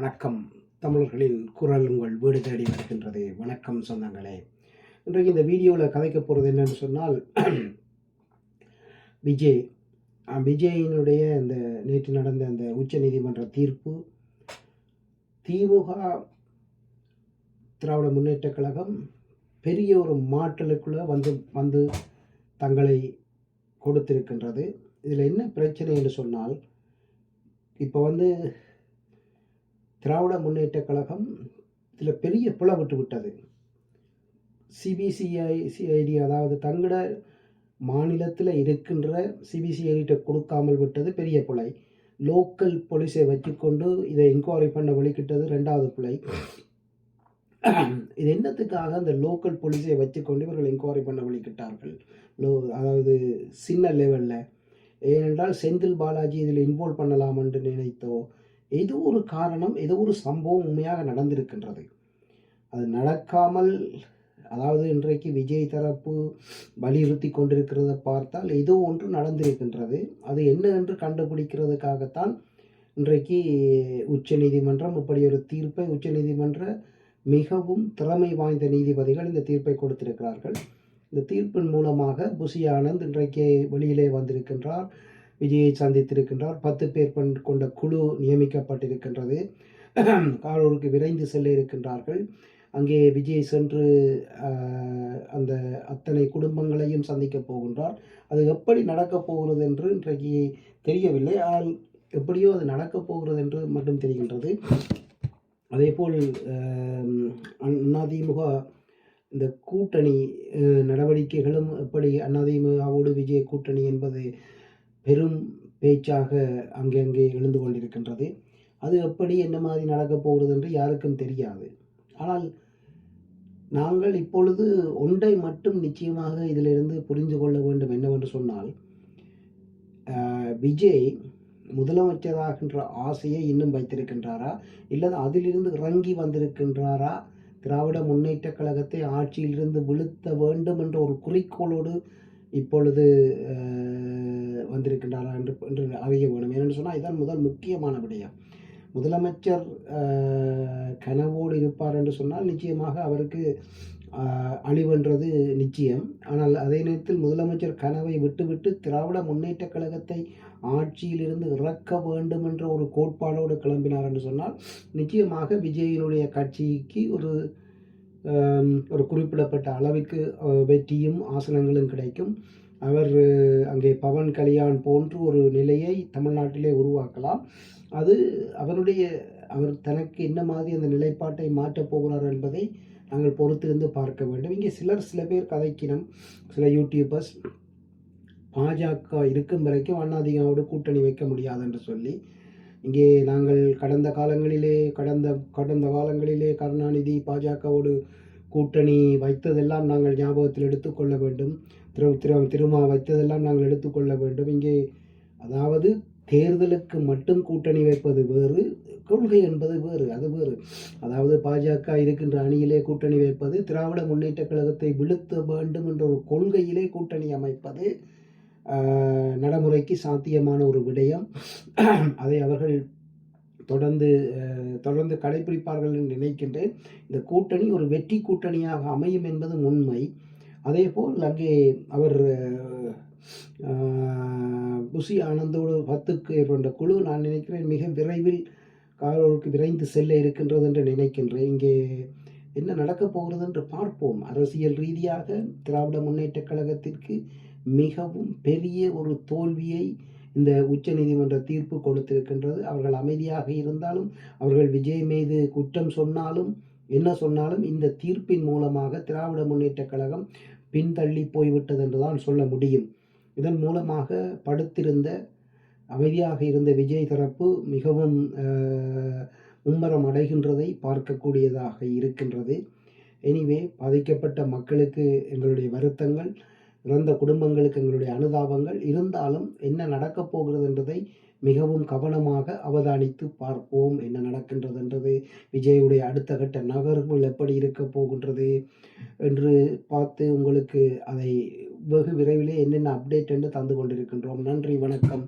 வணக்கம். தமிழர்களின் குரல் உங்கள் வீடு தேடி வருகின்றது. வணக்கம் சொந்தங்களே. இன்றைக்கு இந்த வீடியோவில் கதைக்க போகிறது என்னன்னு சொன்னால் விஜய். விஜயினுடைய இந்த நேற்று நடந்த அந்த உச்ச நீதிமன்ற தீர்ப்பு திமுக திராவிட முன்னேற்றக் கழகம் பெரிய ஒரு மாற்றலுக்குள்ளே வந்து வந்து தங்களை கொடுத்திருக்கின்றது. இதில் என்ன பிரச்சனை என்று சொன்னால் இப்போ வந்து திராவிட முன்னேற்றக் கழகம் இதில் பெரிய புல விட்டு விட்டது. சிபிசிஐ சிஐடி அதாவது தங்கட மாநிலத்தில் இருக்கின்ற சிபிசிஐடிகிட்ட கொடுக்காமல் விட்டது பெரிய பிழை லோக்கல் போலீஸை வச்சுக்கொண்டு இதை என்கொயரி பண்ண வழிகிட்டது ரெண்டாவது பிழை இது என்னத்துக்காக அந்த லோக்கல் போலீஸை வச்சுக்கொண்டு இவர்கள் என்கொயரி பண்ண வழிகிட்டார்கள்? லோ அதாவது சின்ன லெவலில் ஏனென்றால் செந்தில் பாலாஜி இதில் இன்வால்வ் பண்ணலாம் என்று நினைத்தோ ஏதோ ஒரு காரணம் ஏதோ ஒரு சம்பவம் உண்மையாக நடந்திருக்கின்றது. அது நடக்காமல் அதாவது இன்றைக்கு விஜய் தரப்பு வலியுறுத்தி கொண்டிருக்கிறத பார்த்தால் ஏதோ ஒன்று நடந்திருக்கின்றது. அது என்ன என்று கண்டுபிடிக்கிறதுக்காகத்தான் இன்றைக்கு உச்சநீதிமன்றம் இப்படி ஒரு தீர்ப்பை உச்சநீதிமன்ற மிகவும் திறமை வாய்ந்த நீதிபதிகள் இந்த தீர்ப்பை கொடுத்திருக்கிறார்கள். இந்த தீர்ப்பின் மூலமாக புசி ஆனந்த் இன்றைக்கு வெளியிலே வந்திருக்கின்றார். விஜயை சந்தித்திருக்கின்றார். பத்து பேர் பண் கொண்ட குழு நியமிக்கப்பட்டிருக்கின்றது. காரூருக்கு விரைந்து செல்ல இருக்கின்றார்கள். அங்கே விஜய் சென்று அந்த அத்தனை குடும்பங்களையும் சந்திக்கப் போகின்றார். அது எப்படி நடக்கப் போகிறது என்று இன்றைக்கு தெரியவில்லை. ஆனால் எப்படியோ அது நடக்கப் போகிறது என்று மட்டும் தெரிகின்றது. அதேபோல் அதிமுக இந்த கூட்டணி நடவடிக்கைகளும் எப்படி அதிமுகவோடு விஜய் கூட்டணி என்பது பெரும் பேச்சாக அங்கங்கே எழுந்து கொண்டிருக்கின்றது. அது எப்படி என்ன மாதிரி நடக்கப் போகிறது என்று யாருக்கும் தெரியாது. ஆனால் நாங்கள் இப்பொழுது ஒன்றை மட்டும் நிச்சயமாக இதிலிருந்து புரிந்து கொள்ள வேண்டும் என்னவென்று சொன்னால் விஜய் முதலமைச்சராகின்ற ஆசையை இன்னும் வைத்திருக்கின்றாரா? இல்லை அதிலிருந்து இறங்கி வந்திருக்கின்றாரா? திராவிட முன்னேற்றக் கழகத்தை ஆட்சியிலிருந்து விழுத்த வேண்டும் என்ற ஒரு குறிக்கோளோடு இப்பொழுது வந்திருக்கின்றாரா என்று என்று அறிய வேண்டும். ஏனென்று சொன்னால் இதுதான் முதல் முக்கியமான விடயம். முதலமைச்சர் கனவோடு இருப்பார் என்று சொன்னால் நிச்சயமாக அவருக்கு அழிவென்றது நிச்சயம். ஆனால் அதே நேரத்தில் முதலமைச்சர் கனவை விட்டுவிட்டு திராவிட முன்னேற்றக் கழகத்தை ஆட்சியிலிருந்து இறக்க வேண்டும் என்ற ஒரு கோட்பாடோடு கிளம்பினார் என்று சொன்னால் நிச்சயமாக விஜயினுடைய கட்சிக்கு ஒரு ஒரு குறிப்பிடப்பட்ட அளவிற்கு வெற்றியும் ஆசனங்களும் கிடைக்கும். அவர் அங்கே பவன் கல்யாண் போன்று ஒரு நிலையை தமிழ்நாட்டிலே உருவாக்கலாம். அது அவருடைய அவர் தனக்கு என்ன மாதிரி அந்த நிலைப்பாட்டை மாற்றப் போகிறார் என்பதை நாங்கள் பொறுத்திருந்து பார்க்க வேண்டும். இங்கே சிலர் சில பேர் கதைக்கினம் சில யூடியூபர்ஸ் பாஜக இருக்கும் வரைக்கும் அண்ணாதிகாவோடு கூட்டணி வைக்க முடியாது என்று சொல்லி இங்கே நாங்கள் கடந்த காலங்களிலே கடந்த கடந்த காலங்களிலே கருணாநிதி பாஜகவோடு கூட்டணி வைத்ததெல்லாம் நாங்கள் ஞாபகத்தில் எடுத்துக்கொள்ள வேண்டும். திரு திரு திருமா வைத்ததெல்லாம் நாங்கள் எடுத்துக்கொள்ள வேண்டும். இங்கே அதாவது தேர்தலுக்கு மட்டும் கூட்டணி வைப்பது வேறு கொள்கை என்பது வேறு அது வேறு. அதாவது பாஜக இருக்கின்ற அணியிலே கூட்டணி வைப்பது திராவிட முன்னேற்றக் கழகத்தை விழுத்த வேண்டும் என்ற ஒரு கொள்கையிலே கூட்டணி அமைப்பது நடைமுறைக்கு சாத்தியமான ஒரு விடயம். அதை அவர்கள் தொடர்ந்து தொடர்ந்து கடைபிடிப்பார்கள் என்று நினைக்கின்றேன். இந்த கூட்டணி ஒரு வெற்றி கூட்டணியாக அமையும் என்பது உண்மை. அதேபோல் அங்கே அவர் அஹ், புசி ஆனந்தோடு பத்துக்கு கொண்ட குழு நான் நினைக்கிறேன் மிக விரைவில் காரோருக்கு விரைந்து செல்ல இருக்கின்றது என்று நினைக்கின்றேன். இங்கே என்ன நடக்கப் போகிறது என்று பார்ப்போம். அரசியல் ரீதியாக திராவிட முன்னேற்றக் கழகத்திற்கு மிகவும் பெரிய ஒரு தோல்வியை இந்த உச்சநீதிமன்ற தீர்ப்பு கொடுத்திருக்கின்றது. அவர்கள் அமைதியாக இருந்தாலும் அவர்கள் விஜய் மீது குற்றம் சொன்னாலும் என்ன சொன்னாலும் இந்த தீர்ப்பின் மூலமாக திராவிட முன்னேற்றக் கழகம் பின்தள்ளி போய்விட்டது என்றுதான் சொல்ல முடியும். இதன் மூலமாக படுத்திருந்த அமைதியாக இருந்த விஜய் தரப்பு மிகவும் மும்மரம் அடைகின்றதை பார்க்கக்கூடியதாக இருக்கின்றது. எனிவே பாதிக்கப்பட்ட மக்களுக்கு எங்களுடைய வருத்தங்கள். இறந்த குடும்பங்களுக்கு எங்களுடைய அனுதாபங்கள் இருந்தாலும் என்ன நடக்கப் போகிறது என்றதை மிகவும் கவனமாக அவதானித்து பார்ப்போம். என்ன நடக்கின்றது என்றது விஜயுடைய அடுத்த கட்ட நகர்வுகள் எப்படி இருக்க போகின்றது? என்று பார்த்து உங்களுக்கு அதை வெகு விரைவிலே என்னென்ன அப்டேட் என்று தந்து கொண்டிருக்கின்றோம். நன்றி வணக்கம்.